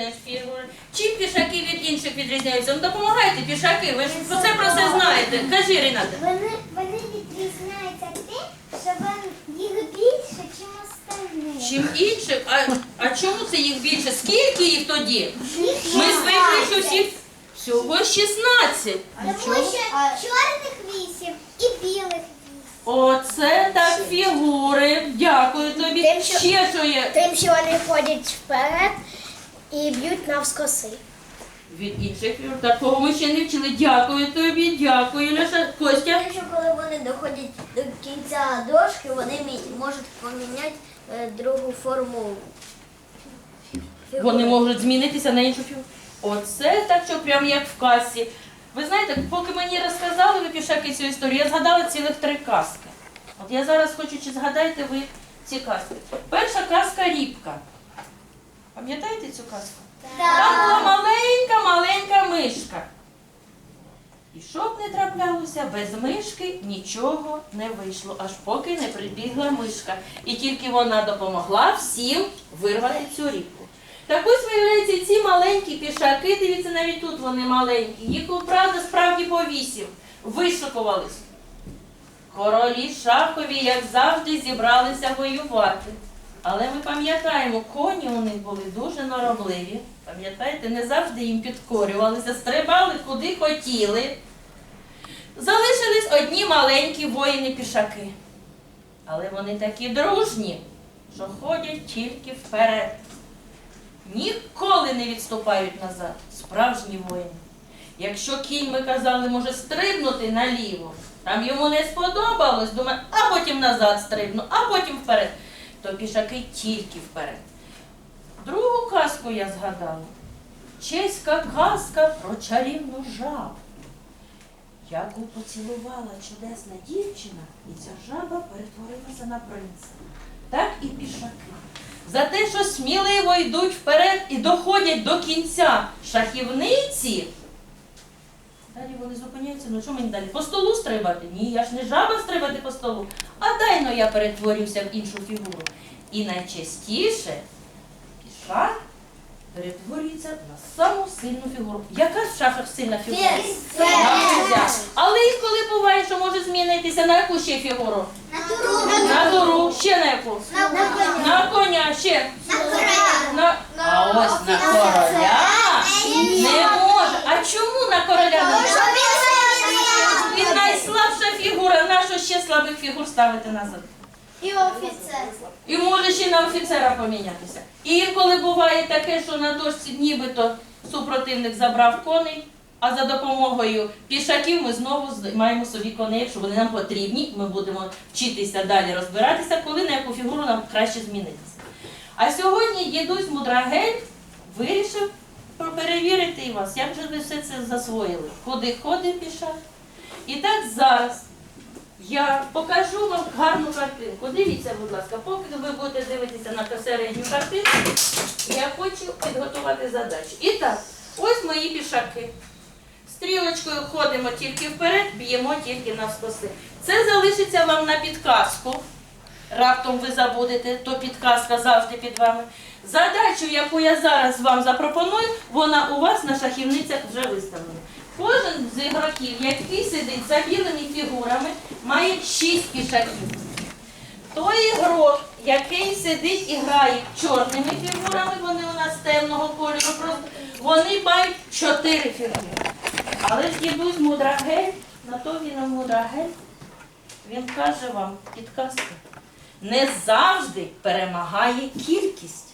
теж фігури. Чим пішаки від інших відрізняються? Ну допомагайте, пішаки, ви ж про це про все знаєте. Кажи, Ріната. Вони, вони відрізняються тим, що вони їх більше, ніж остальні. Чим інших? А, а чому це їх більше? Скільки їх тоді? Їх Ми звикли, що 20. всі всього 16. Тому що чорних вісім і білих вісім. Оце так фігури. Дякую тобі. Тим, що- Ще що є Тим, що вони ходять вперед і б'ють навскоси. від інших. Такого ми ще не вчили. Дякую тобі, дякую, Ляша. Костя. Тим, що коли вони доходять до кінця дошки, вони можуть поміняти е, другу форму. фігури. Вони можуть змінитися на іншу фігуру. Оце так, що прям як в касі. Ви знаєте, поки мені розказали ви пішаки цю історію, я згадала цілих три казки. От я зараз хочу, чи згадаєте ви ці казки. Перша казка Рібка. Пам'ятаєте цю казку? Там була маленька, маленька мишка. І що б не траплялося, без мишки нічого не вийшло, аж поки не прибігла мишка. І тільки вона допомогла всім вирвати цю рібку. Так ось виявляється, ці маленькі пішаки, дивіться, навіть тут вони маленькі, їх, правда, справді по вісім, вишикувались. Королі шахові, як завжди, зібралися воювати. Але ми пам'ятаємо, коні у них були дуже норовливі. Пам'ятаєте, не завжди їм підкорювалися, стрибали куди хотіли. Залишились одні маленькі воїни-пішаки. Але вони такі дружні, що ходять тільки вперед. Ніколи не відступають назад. Справжні воїни. Якщо кінь, ми казали, може стрибнути наліво, там йому не сподобалось, думає, а потім назад стрибну, а потім вперед, то пішаки тільки вперед. Другу казку я згадала. Чеська казка про чарівну жабу. Яку поцілувала чудесна дівчина, і ця жаба перетворилася на принца. Так і пішаки. За те, що сміливо йдуть вперед і доходять до кінця шахівниці. Вони зупиняються, ну що мені далі? По столу стрибати? Ні, я ж не жаба стрибати по столу. А дай но я перетворюся в іншу фігуру. І найчастіше пішак перетворюється на саму сильну фігуру. Яка в шахах сильна фігура? Ферзь. Але інколи буває, що може змінитися на яку ще фігуру? На туру. На дуру, ще на яку? На коня. На коня, ще. На короля. На... А ось на короля не може. А чому на короля не може? Він найслабша фігура. Нащо ще слабих фігур ставити назад? І офіцер. І може ще на офіцера помінятися. І інколи буває таке, що на дошці нібито супротивник забрав коней, а за допомогою пішаків ми знову маємо собі коней, якщо вони нам потрібні. Ми будемо вчитися далі розбиратися, коли на яку фігуру нам краще змінитися. А сьогодні дідусь Мудрагель вирішив перевірити вас, як же ви все це засвоїли, куди ходить пішак. І так зараз я покажу вам гарну картинку. Дивіться, будь ласка, поки ви будете дивитися на середню картинку, я хочу підготувати задачу. І так, ось мої пішаки. Стрілочкою ходимо тільки вперед, б'ємо тільки навскоси. Це залишиться вам на підказку. Раптом ви забудете, то підказка завжди під вами. Задачу, яку я зараз вам запропоную, вона у вас на шахівницях вже виставлена. Кожен з ігроків, який сидить за білими фігурами, має шість пішаків. Той ігрок, який сидить і грає чорними фігурами, вони у нас темного кольору, просто вони мають чотири фігури. Але ж дідусь мудрагель, на то він і мудрагель, він каже вам підказка. Не завжди перемагає кількість.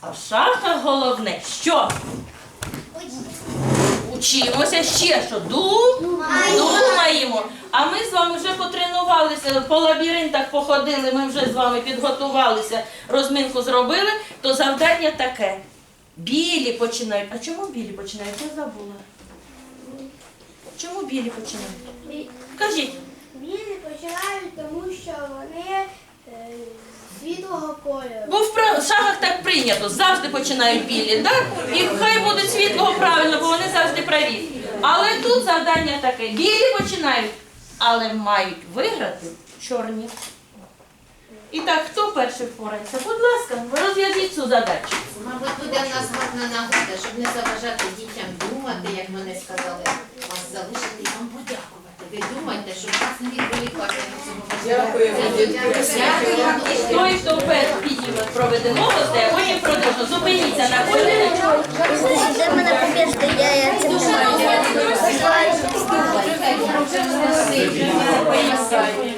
А в шахах головне, що? Учимося ще що? Думаємо. А ми з вами вже потренувалися, по лабіринтах походили, ми вже з вами підготувалися, розминку зробили, то завдання таке. Білі починають. А чому білі починають? Я забула. Чому білі починають? Кажіть. Білі починають, тому що вони е, світлого кольору. Бо в шахах так прийнято, завжди починають білі, так? І хай будуть світлого правильно, бо вони завжди праві. Але тут завдання таке: білі починають, але мають виграти чорні. І так, хто перший впорається? Будь ласка, розв'яжіть цю задачу. Мабуть, буде в нас гарна нагода, щоб не заважати дітям думати, як мене сказали, вас залишити і вам подякувати. Ви думайте, щоб вас не відволікати від цього. Дякую. Той, хто перший підніме, проведемо а потім продовжно. Зупиніться на хвилину. Де мене побіжте, я, я цим не Вже